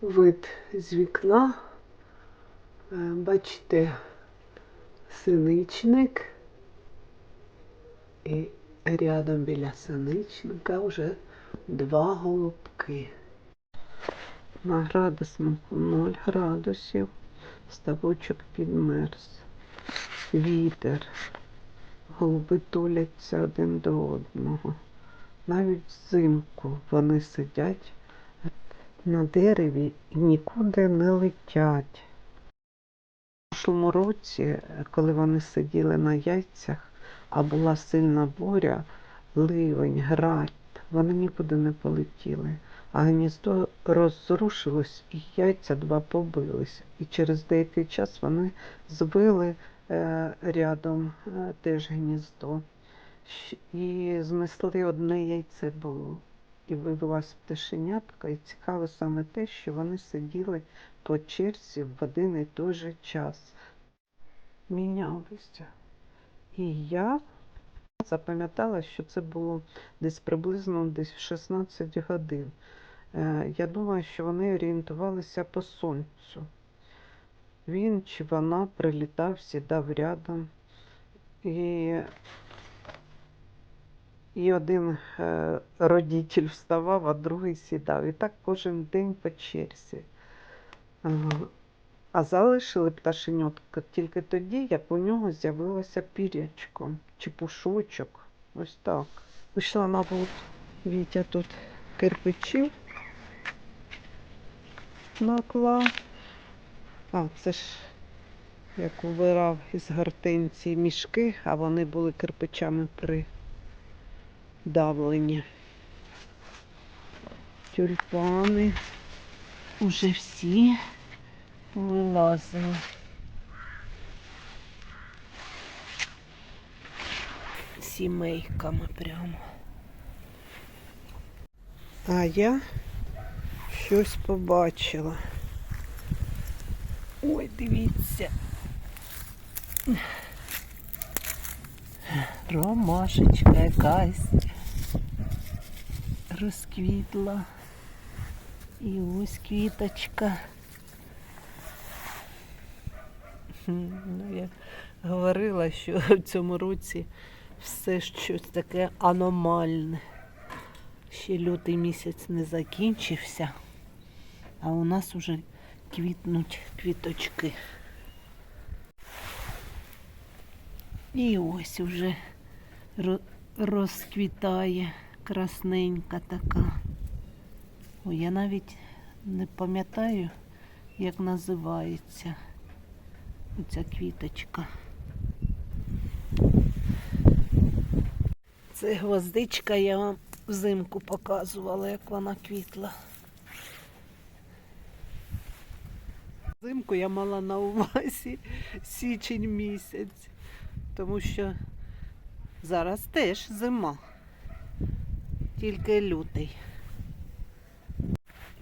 вид з вікна. Е, Бачите, синичник. І рядом біля синичника вже два голубки. На градуснику 0 градусів. Ставочок підмерз. Вітер. Голуби туляться один до одного. Навіть взимку вони сидять на дереві і нікуди не летять. У прошлому році, коли вони сиділи на яйцях, а була сильна буря, ливень, град, вони нікуди не полетіли. А гніздо розрушилось і яйця два побилися. І через деякий час вони збили е, рядом е, теж гніздо. І знесли одне яйце було. І вивелась пташенятка. І цікаво саме те, що вони сиділи по черзі в один і той же час. Мінялися. І я запам'ятала, що це було десь приблизно десь в 16 годин. Е, Я думаю, що вони орієнтувалися по сонцю. Він чи вона прилітав, сідав рядом. І, і один е, родитель вставав, а другий сідав. І так кожен день по черзі. А залишили пташенятка тільки тоді, як у нього з'явилося пірячко чи пушочок. Ось так. Вийшла, мабуть, Вітя тут кирпичів наклав. А, це ж як убирав із гортенції мішки, а вони були кирпичами придавлені. Тюльпани уже всі вилазили. Сімейками прямо. А я щось побачила. Ой, дивіться. Ромашечка якась розквітла. І ось квіточка. Ну, я говорила, що в цьому році все щось таке аномальне. Ще лютий місяць не закінчився, а у нас уже квітнуть квіточки. І ось уже розквітає красненька така. Ой, я навіть не пам'ятаю, як називається оця квіточка. Це гвоздичка я вам взимку показувала, як вона квітла. Взимку я мала на увазі січень місяць, тому що зараз теж зима, тільки лютий.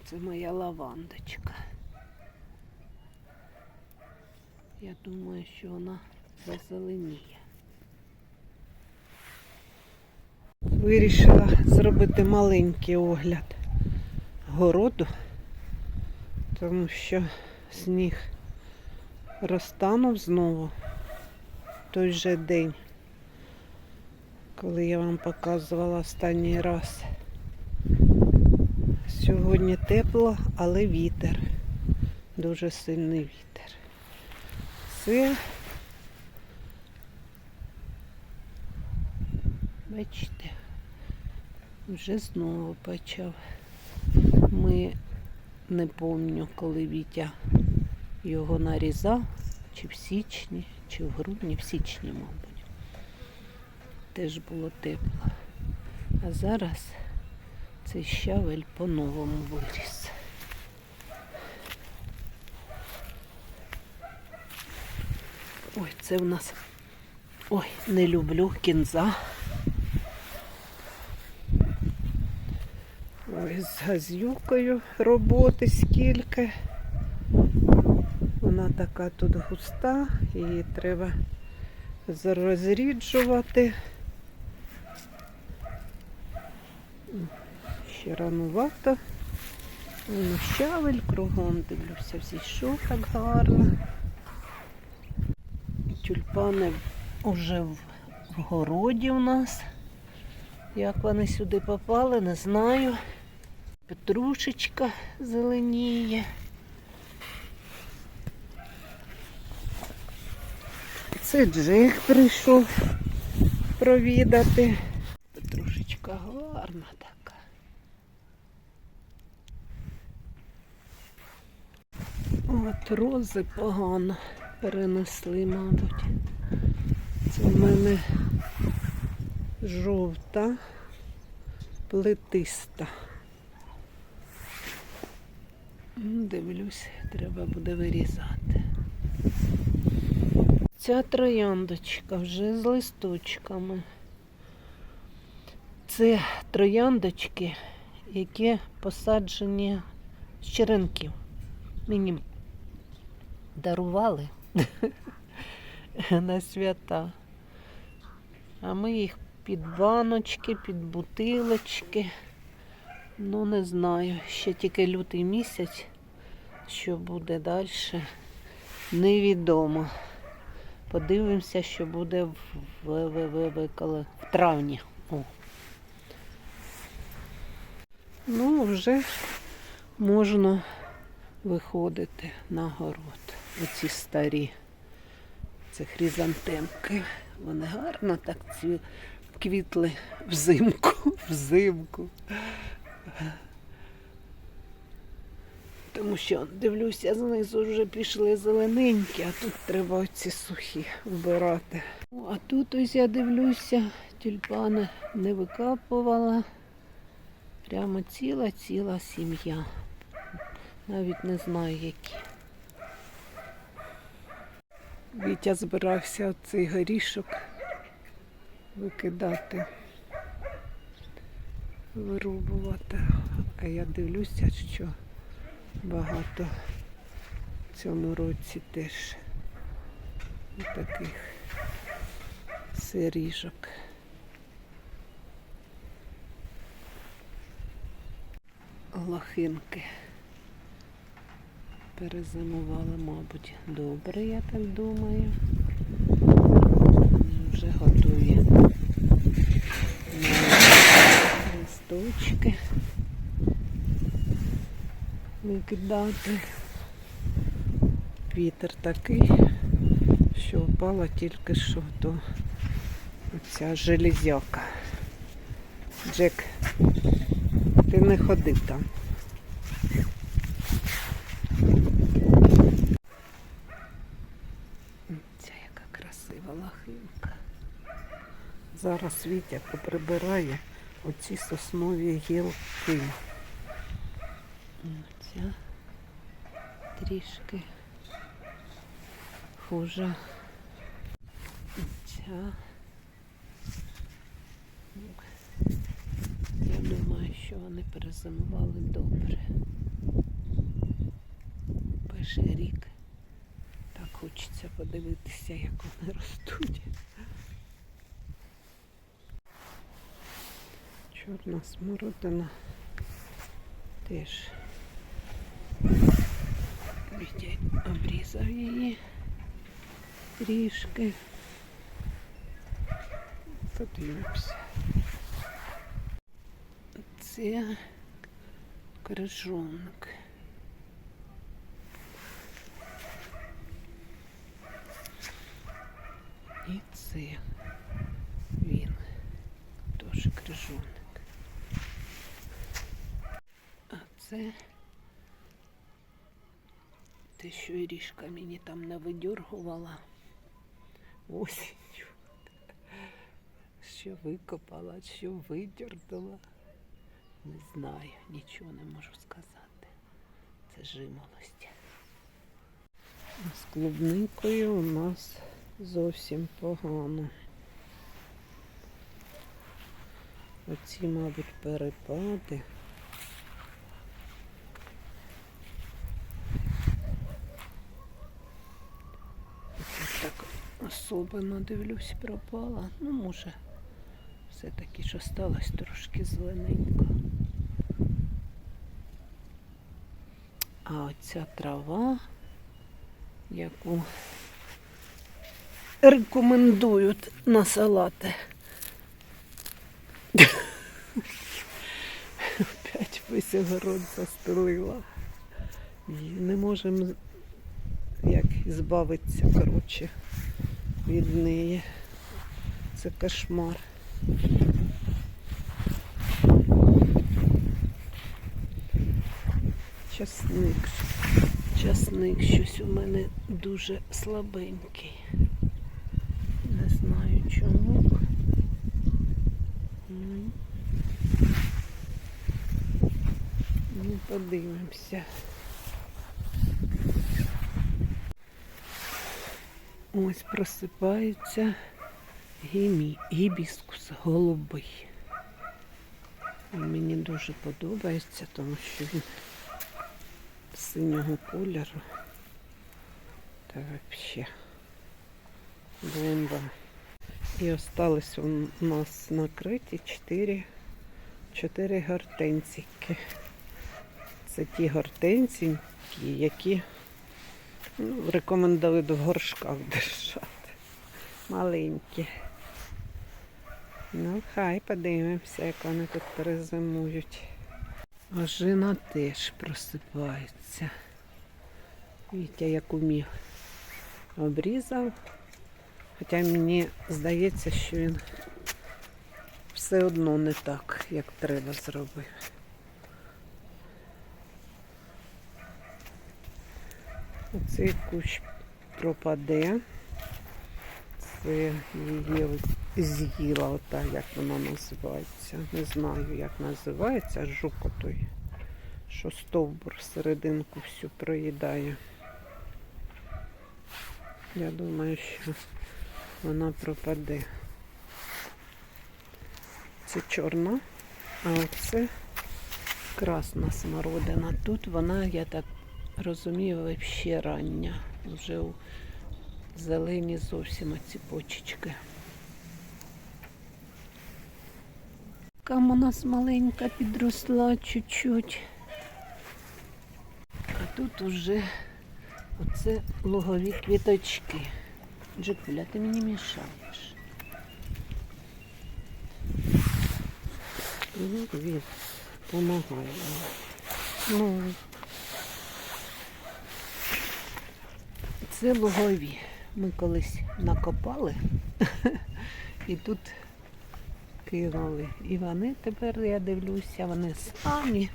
Це моя лавандочка. Я думаю, що вона зазеленіє. Вирішила зробити маленький огляд городу, тому що сніг розтанув знову той же день, коли я вам показувала останній раз. Сьогодні тепло, але вітер. Дуже сильний вітер. Це, бачите, вже знову почав. Ми не пам'ятаю, коли Вітя його нарізав, чи в січні, чи в грудні, в січні, мабуть. Теж було тепло. А зараз цей щавель по-новому виріс. Ой, це в нас. Ой, не люблю кінза. Ой, з газюкою роботи скільки. Вона така тут густа, її треба розріджувати. Ще ранувато. Ну, щавель кругом дивлюся, зійшов так гарно. Тюльпани вже в городі у нас. Як вони сюди попали, не знаю. Петрушечка зеленіє. Це Джек прийшов провідати. Петрушечка гарна така. От рози погано перенесли, мабуть. Це в мене жовта, плетиста. Дивлюсь, треба буде вирізати. Ця трояндочка вже з листочками. Це трояндочки, які посаджені з черенків. Мені дарували на свята. А ми їх під баночки, під бутилочки. Ну, не знаю. Ще тільки лютий місяць, що буде далі, невідомо. Подивимося, що буде в, в, в, в, в, травні. О. Ну, вже можна виходити на город. Оці старі. Це хризантемки. Вони гарно так ці квітли взимку. Взимку. Тому що дивлюся, знизу вже пішли зелененькі, а тут треба оці сухі вбирати. А тут ось я дивлюся, тюльпани не викапувала. Прямо ціла-ціла сім'я. Навіть не знаю які. Вітя збирався цей горішок викидати, вирубувати. А я дивлюся, що багато в цьому році теж таких сиріжок. Лохинки перезимували, мабуть, добре, я так думаю. Вже готує листочки викидати. Вітер такий, що впала тільки що то оця железяка. Джек, ти не ходи там. Ця яка красива лахинка. Зараз Вітя поприбирає оці соснові гілки. Ця трішки хуже. Ця. Я думаю, що вони перезимували добре. Перший рік. Так хочеться подивитися, як вони ростуть. Чорна смородина теж Вітя обрізав її трішки. Подивимося. Це крижовник. І це він. Теж крижовник. Це те, що Ірішка мені там навидьоргувала осінню. Що викопала, що видьорнула. Не знаю, нічого не можу сказати. Це жимолость. З клубникою у нас зовсім погано. Оці, мабуть, перепади. Ось так особливо дивлюсь, пропала. Ну, може, все-таки що сталося трошки зелененько. А оця трава, яку рекомендують на салати. Опять весь огород застелила. І не можемо як збавитися, коротше, від неї. Це кошмар. Часник. Часник щось у мене дуже слабенький. Не знаю чому. М. Ну, подивимося. Ось просипається гімі, гібіскус голубий. Він мені дуже подобається, тому що він синього кольору. Та взагалі бомба. І осталось у нас накриті 4, 4 гортензики. Це ті гортензики, які ну, рекомендують в горшках держати. Маленькі. Ну, хай подивимося, як вони тут перезимують. Ожина теж просипається. Вітя як умів обрізав. Хоча мені здається, що він все одно не так, як треба зробив. Оцей кущ пропаде. Це її з'їла, ота, як вона називається. Не знаю, як називається, жук отой, що стовбур серединку всю проїдає. Я думаю, що вона пропаде. Це чорна, а оце красна смородина. Тут вона, я так розумію, взагалі рання. Вже у зелені зовсім оці почечки. Там у нас маленька підросла чуть-чуть. А тут уже оце логові квіточки. Джекуля, ти мені мішаєш. Ну, він помагає. Ну, це лугові. Ми колись накопали і тут кинули. І вони тепер, я дивлюся, вони самі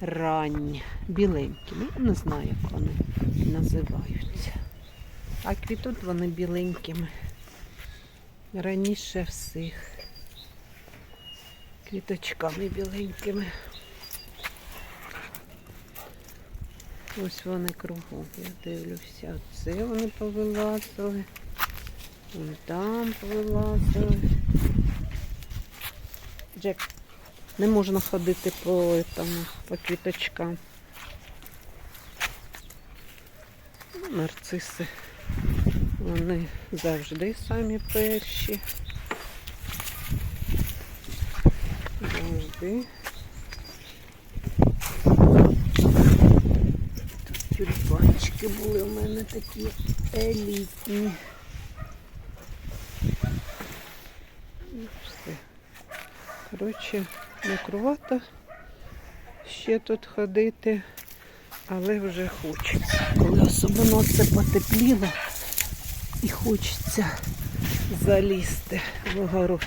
ранні, біленькі. Ну, Я не знаю, як вони називаються. А квітуть вони біленькими. Раніше всіх. Квіточками біленькими. Ось вони кругом, я дивлюся. Оце вони повилазили. Вон там повилазили. Джек, не можна ходити по, этому, по квіточкам. Ну, Нарциси. Вони завжди самі перші. Завжди. Тюльпанчики були у мене такі елітні. І все. Коротше, мокрувато ще тут ходити, але вже хочеться. Коли особливо це потепліло і хочеться залізти в огород.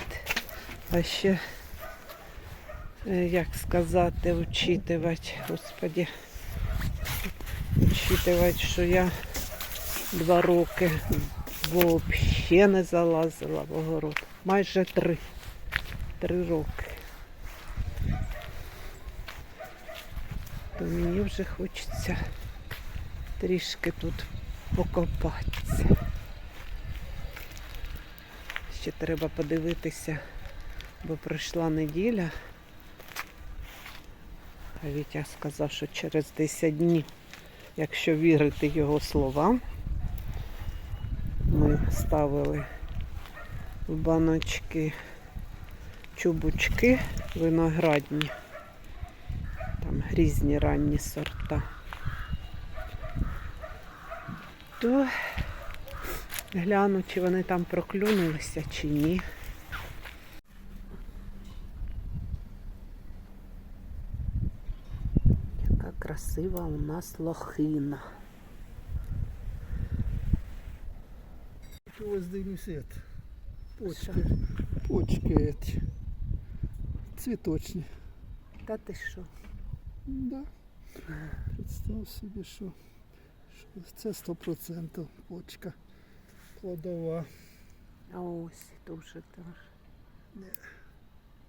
А ще, е, як сказати, вчитувати, господі, вчитувати, що я два роки взагалі не залазила в огород. Майже три. Три роки. То мені вже хочеться трішки тут покопатися. Ще треба подивитися, бо пройшла неділя. А Вітя сказав, що через 10 днів, якщо вірити його словам, ми ставили в баночки чубучки виноградні, там різні ранні сорта, то гляну, чи вони там проклюнулися, чи ні. Красива у нас лохина. Гвоздиний свет. Що? Почки. Почки эти. Цвіточні. Та ти що? Да. Представ собі, що, що це 100% почка плодова. А ось дуже теж. Ні.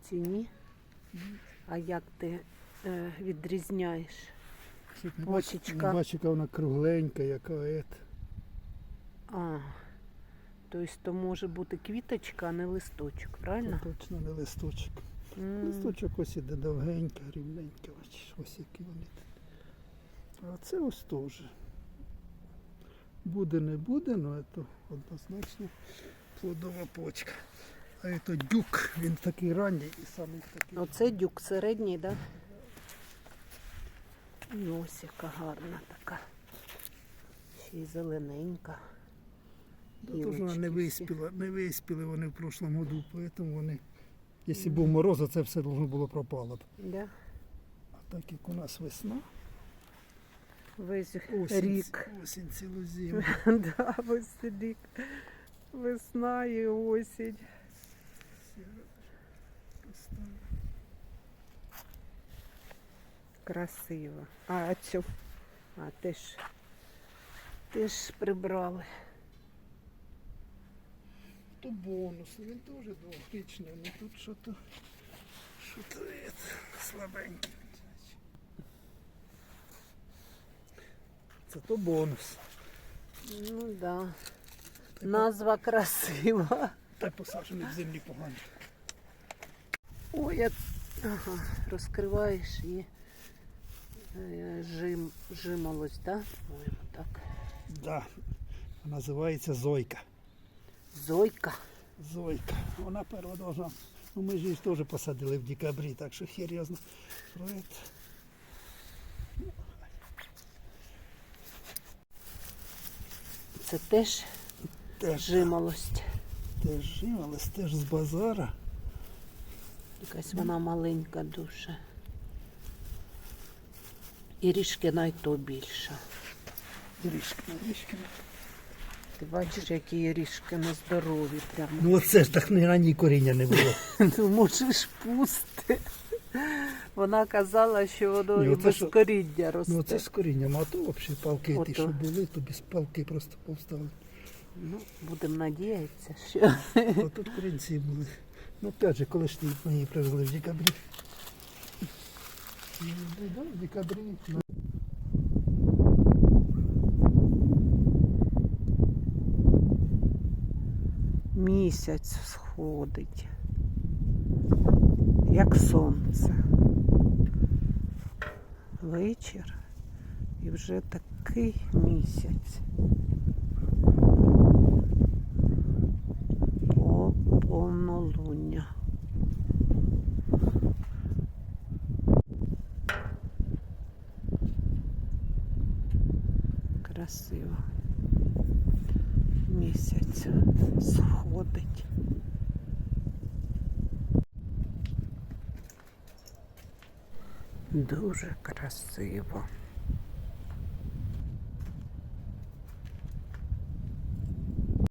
Ці ні? А як ти е, відрізняєш? Щоб бач- Почечка. Яка вона кругленька, яка ета. А, тобто то може бути квіточка, а не листочок, правильно? Це точно не листочок. М, Листочок ось іде довгенька, рівненька, бачиш, ось які вони. А це ось теж. Буде, не буде, але це однозначно плодова почка. А це дюк, він такий ранній і самий такий. Оце дюк середній, так? Да? І ось яка гарна така. Ще й зелененька. Да, тож вона не виспіла, не виспіли вони в прошлому году, тому вони, якщо був мороз, то це все должно було пропало б. Да? А так як у нас весна, Весь осінь, рік. осінь цілу зиму. да, весь рік. Весна і осінь. Красиво. А цю. А теж. Теж прибрали. То бонус, він теж двохрічний, але тут що-то, що-то є слабеньке. Це то бонус. Ну да. Назва красива. Та посаджений в землі погано. Ой, я... ага, розкриваєш і жим, жимолость, да? По-моєму, так. Да. Називається Зойка. Зойка. Зойка. Вона перша должна. Ну ми ж її теж посадили в декабрі, так що хер я це. Теж Теж, жимолость. теж але теж з базара. Якась вона маленька дуже. І ріжки навіть то більша. Річка, річка. Ти бачиш, які ріжки нездорові прямо. Ну оце ж так ні на коріння не було. Ну, можеш пусти. Вона казала, що воно Ні, і оце без що- коріння росте. Ну це з корінням, а то взагалі палки ті, що були, то без палки просто повстали. Ну, будемо надіятися, що А тут корінці були. Ну опять же, коли ж ти ми її привезли в декабрі. В місяць сходить, як сонце. Вечір і вже такий місяць. По повнолуння. Красиво. Місяць сходить. Дуже красиво.